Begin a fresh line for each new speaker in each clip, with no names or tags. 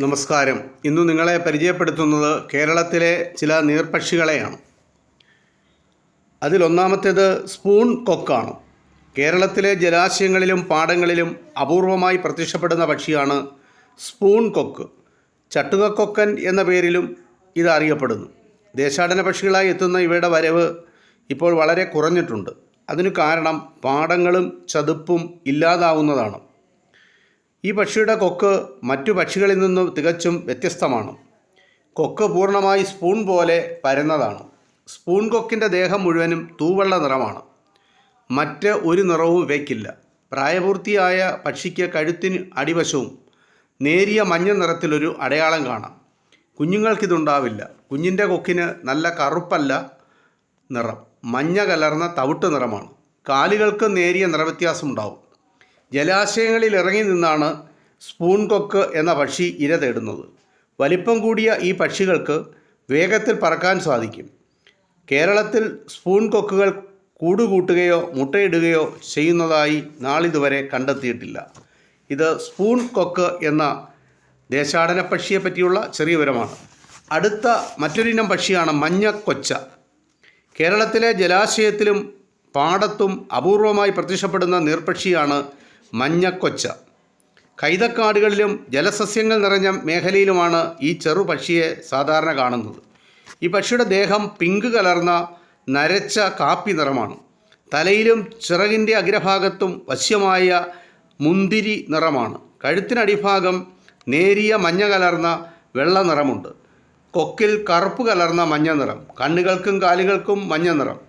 നമസ്കാരം. ഇന്ന് നിങ്ങളെ പരിചയപ്പെടുത്തുന്നത് കേരളത്തിലെ ചില നീർപക്ഷികളെയാണ് അതിലൊന്നാമത്തേത് സ്പൂൺ കൊക്കാണ്. കേരളത്തിലെ ജലാശയങ്ങളിലും പാടങ്ങളിലും അപൂർവമായി പ്രത്യക്ഷപ്പെടുന്ന പക്ഷിയാണ് സ്പൂൺ കൊക്ക്. ചട്ടുകൊക്കൻ എന്ന പേരിലും ഇത് അറിയപ്പെടുന്നു. ദേശാടന പക്ഷികളായി എത്തുന്ന ഇവയുടെ വരവ് ഇപ്പോൾ വളരെ കുറഞ്ഞിട്ടുണ്ട്. അതിനു കാരണം പാടങ്ങളും ചതുപ്പും ഇല്ലാതാവുന്നതാണ്. ഈ പക്ഷിയുടെ കൊക്ക് മറ്റു പക്ഷികളിൽ നിന്നും തികച്ചും വ്യത്യസ്തമാണ്. കൊക്ക് പൂർണമായി സ്പൂൺ പോലെ പരന്നതാണ്. സ്പൂൺ കൊക്കിന്റെ ദേഹം മുഴുവനും തൂവെള്ള നിറമാണ്. മറ്റ് ഒരു നിറവും ഇവയ്ക്കില്ല. പ്രായപൂർത്തിയായ പക്ഷിക്ക് കഴുത്തിന് അടിവശവും നേരിയ മഞ്ഞ നിറത്തിലൊരു അടയാളം കാണാം. കുഞ്ഞുങ്ങൾക്കിതുണ്ടാവില്ല. കുഞ്ഞിന്റെ കൊക്കിന് നല്ല കറുപ്പല്ല നിറം. മഞ്ഞ കലർന്ന തവിട്ട് നിറമാണ്. കാലുകൾക്ക് നേരിയ നിറവ്യത്യാസമുണ്ടാവും. ജലാശയങ്ങളിൽ ഇറങ്ങി നിന്നാണ് സ്പൂൺ കൊക്ക് എന്ന പക്ഷി ഇര തേടുന്നത്. വലിപ്പം കൂടിയ ഈ പക്ഷികൾക്ക് വേഗത്തിൽ പറക്കാൻ സാധിക്കും. കേരളത്തിൽ സ്പൂൺ കൊക്കുകൾ കൂടുകൂട്ടുകയോ മുട്ടയിടുകയോ ചെയ്യുന്നതായി നാളിതുവരെ കണ്ടെത്തിയിട്ടില്ല. ഇത് സ്പൂൺ കൊക്ക് എന്ന ദേശാടന പക്ഷിയെ പറ്റിയുള്ള ചെറിയ വിവരമാണ്. അടുത്ത മറ്റൊരിനം പക്ഷിയാണ് മഞ്ഞക്കൊച്ച കേരളത്തിലെ ജലാശയത്തിലും പാടത്തും അപൂർവമായി പ്രത്യക്ഷപ്പെടുന്ന നീർപക്ഷിയാണ് മഞ്ഞക്കൊച്ച. കൈതക്കാടുകളിലും ജലസസ്യങ്ങൾ നിറഞ്ഞ മേഖലയിലുമാണ് ഈ ചെറു പക്ഷിയെ സാധാരണ കാണുന്നത്. ഈ പക്ഷിയുടെ ദേഹം പിങ്ക് കലർന്ന നരച്ച കാപ്പി നിറമാണ്. തലയിലും ചിറകിന്റെ അഗ്രഭാഗത്തും വശ്യമായ മുന്തിരി നിറമാണ്. കഴുത്തിനടിഭാഗം നേരിയ മഞ്ഞ കലർന്ന വെള്ള നിറമുണ്ട്. കൊക്കിൽ കറുപ്പ് കലർന്ന മഞ്ഞ നിറം. കണ്ണുകൾക്കും കാലുകൾക്കും മഞ്ഞ നിറം.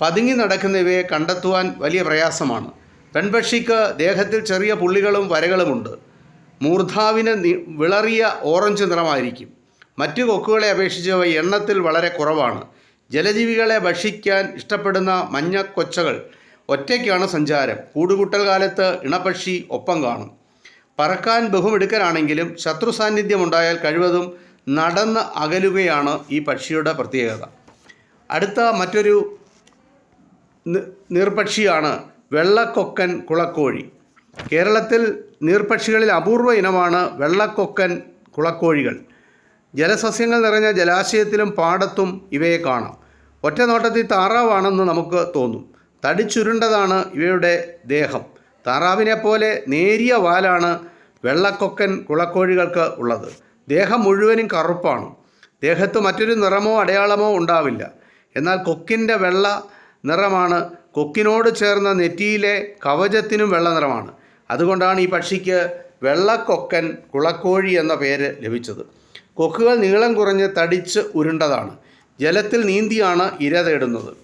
പതുങ്ങി നടക്കുന്നവയെ കണ്ടെത്തുവാൻ വലിയ പ്രയാസമാണ്. പെൺപക്ഷിക്ക് ദേഹത്തിൽ ചെറിയ പുള്ളികളും വരകളുമുണ്ട്. മൂർധാവിന് വിളറിയ ഓറഞ്ച് നിറമായിരിക്കും. മറ്റു കൊക്കുകളെ അപേക്ഷിച്ച് അവ എണ്ണത്തിൽ വളരെ കുറവാണ്. ജലജീവികളെ ഭക്ഷിക്കാൻ ഇഷ്ടപ്പെടുന്ന മഞ്ഞ കൊച്ചകൾ ഒറ്റയ്ക്കാണ് സഞ്ചാരം. കൂടുകൂട്ടൽ കാലത്ത് ഇണപക്ഷി ഒപ്പം കാണും. പറക്കാൻ ബഹുമിടുക്കനാണെങ്കിലും ശത്രു സാന്നിധ്യമുണ്ടായാൽ കഴിവതും നടന്ന് അകലുകയാണ് ഈ പക്ഷിയുടെ പ്രത്യേകത. അടുത്ത മറ്റൊരു നീർപക്ഷിയാണ് വെള്ളക്കൊക്കൻ കുളക്കോഴി. കേരളത്തിൽ നീർപക്ഷികളിൽ അപൂർവ ഇനമാണ് വെള്ളക്കൊക്കൻ കുളക്കോഴികൾ. ജലസസ്യങ്ങൾ നിറഞ്ഞ ജലാശയത്തിലും പാടത്തും ഇവയെ കാണാം. ഒറ്റ നോട്ടത്തിൽ താറാവാണെന്ന് നമുക്ക് തോന്നും. തടിച്ചുരുണ്ടതാണ് ഇവയുടെ ദേഹം. താറാവിനെ പോലെ നേരിയ വാലാണ് വെള്ളക്കൊക്കൻ കുളക്കോഴികൾക്ക് ഉള്ളത്. ദേഹം മുഴുവനും കറുപ്പാണ്. ദേഹത്ത് മറ്റൊരു നിറമോ അടയാളമോ ഉണ്ടാവില്ല. എന്നാൽ കൊക്കിന്റെ വെള്ള നിറമാണ്. കൊക്കിനോട് ചേർന്ന നെറ്റിയിലെ കവചത്തിനും വെള്ള നിറമാണ്. അതുകൊണ്ടാണ് ഈ പക്ഷിക്ക് വെള്ളക്കൊക്കൻ കുളക്കോഴി എന്ന പേര് ലഭിച്ചത്. കൊക്കുകൾ നീളം കുറഞ്ഞ് തടിച്ച് ഉരുണ്ടതാണ്. ജലത്തിൽ നീന്തിയാണ് ഇര തേടുന്നത്.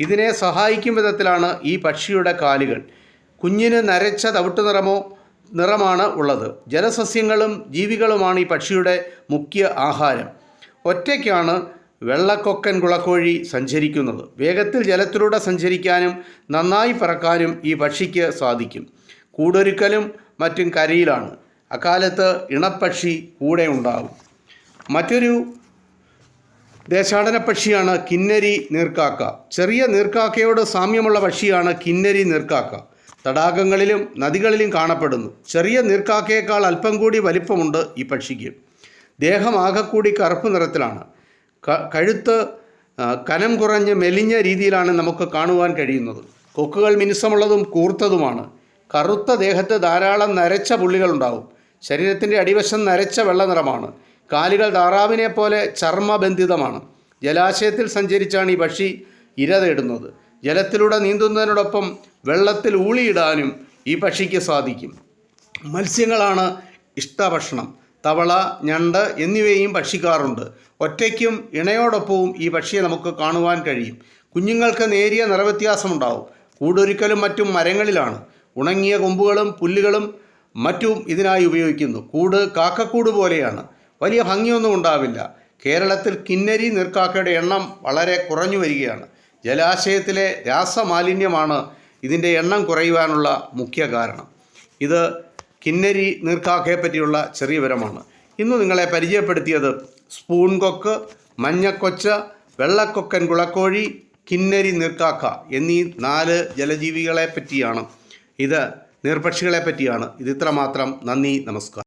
ഇതിനെ സഹായിക്കും വിധത്തിലാണ് ഈ പക്ഷിയുടെ കാലുകൾ. കുഞ്ഞിന് നരച്ച തവിട്ട് നിറമോ നിറമാണ് ഉള്ളത്. ജലസസ്യങ്ങളും ജീവികളുമാണ് ഈ പക്ഷിയുടെ മുഖ്യ ആഹാരം. ഒറ്റയ്ക്കാണ് വെള്ളക്കൊക്കൻ കുളക്കോഴി സഞ്ചരിക്കുന്നത്. വേഗത്തിൽ ജലത്തിലൂടെ സഞ്ചരിക്കാനും നന്നായി പറക്കാനും ഈ പക്ഷിക്ക് സാധിക്കും. കൂടൊരുക്കലും മറ്റും കരയിലാണ്. അക്കാലത്ത് ഇണപ്പക്ഷി കൂടെ ഉണ്ടാകും മറ്റൊരു ദേശാടന പക്ഷിയാണ് കിന്നരി നീർക്കാക്ക. ചെറിയ നീർക്കാക്കയോട് സാമ്യമുള്ള പക്ഷിയാണ് കിന്നരി നീർക്കാക്ക. തടാകങ്ങളിലും നദികളിലും കാണപ്പെടുന്നു. ചെറിയ നീർക്കാക്കയേക്കാൾ അല്പം കൂടി വലിപ്പമുണ്ട് ഈ പക്ഷിക്ക്. ദേഹം ആകെക്കൂടി കറുപ്പ് നിറത്തിലാണ്. കഴുത്ത് കനം കുറഞ്ഞ് മെലിഞ്ഞ രീതിയിലാണ് നമുക്ക് കാണുവാൻ കഴിയുന്നത്. കൊക്കുകൾ മിനുസമുള്ളതും കൂർത്തതുമാണ്. കറുത്ത ദേഹത്ത് ധാരാളം നരച്ച പുള്ളികളുണ്ടാവും. ശരീരത്തിന്റെ അടിവശം നരച്ച വെള്ള നിറമാണ് കാലുകൾ താറാവിനെ പോലെ ചർമ്മബന്ധിതമാണ്. ജലാശയത്തിൽ സഞ്ചരിച്ചാണ് ഈ പക്ഷി ഇര തേടുന്നത്. ജലത്തിലൂടെ നീന്തുന്നതിനോടൊപ്പം വെള്ളത്തിൽ ഊളിയിടാനും ഈ പക്ഷിക്ക് സാധിക്കും. മത്സ്യങ്ങളാണ് ഇഷ്ടഭക്ഷണം. തവള ഞണ്ട് എന്നിവയും ഭക്ഷിക്കാറുണ്ട്. ഒറ്റയ്ക്കും ഇണയോടൊപ്പവും ഈ പക്ഷിയെ നമുക്ക് കാണുവാൻ കഴിയും. കുഞ്ഞുങ്ങൾക്ക് നേരിയ നിറവ്യത്യാസമുണ്ടാവും. കൂടൊരുക്കലും മറ്റും മരങ്ങളിലാണ്. ഉണങ്ങിയ കൊമ്പുകളും പുല്ലുകളും മറ്റും ഇതിനായി ഉപയോഗിക്കുന്നു. കൂട് കാക്കക്കൂട് പോലെയാണ്. വലിയ ഭംഗിയൊന്നും ഉണ്ടാവില്ല. കേരളത്തിൽ കിന്നരി നീർക്കാക്കയുടെ എണ്ണം വളരെ കുറഞ്ഞു വരികയാണ്. ജലാശയത്തിലെ രാസമാലിന്യമാണ് ഇതിന്റെ എണ്ണം കുറയുവാനുള്ള മുഖ്യ കാരണം. ഇത് കിന്നരി നീർക്കാക്കയെ പറ്റിയുള്ള ചെറിയ വിവരമാണ്. ഇന്ന് നിങ്ങളെ പരിചയപ്പെടുത്തിയത് സ്പൂൺ കൊക്ക് മഞ്ഞക്കൊച്ച വെള്ളക്കൊക്കൻ കുളക്കോഴി കിന്നരി നീർക്കാക്ക എന്നീ നാല് ജലജീവികളെ പറ്റിയാണ്. ഇത് നീർപക്ഷികളെ പറ്റിയാണ്. ഇത് ഇത്രമാത്രം. നന്ദി നമസ്കാരം.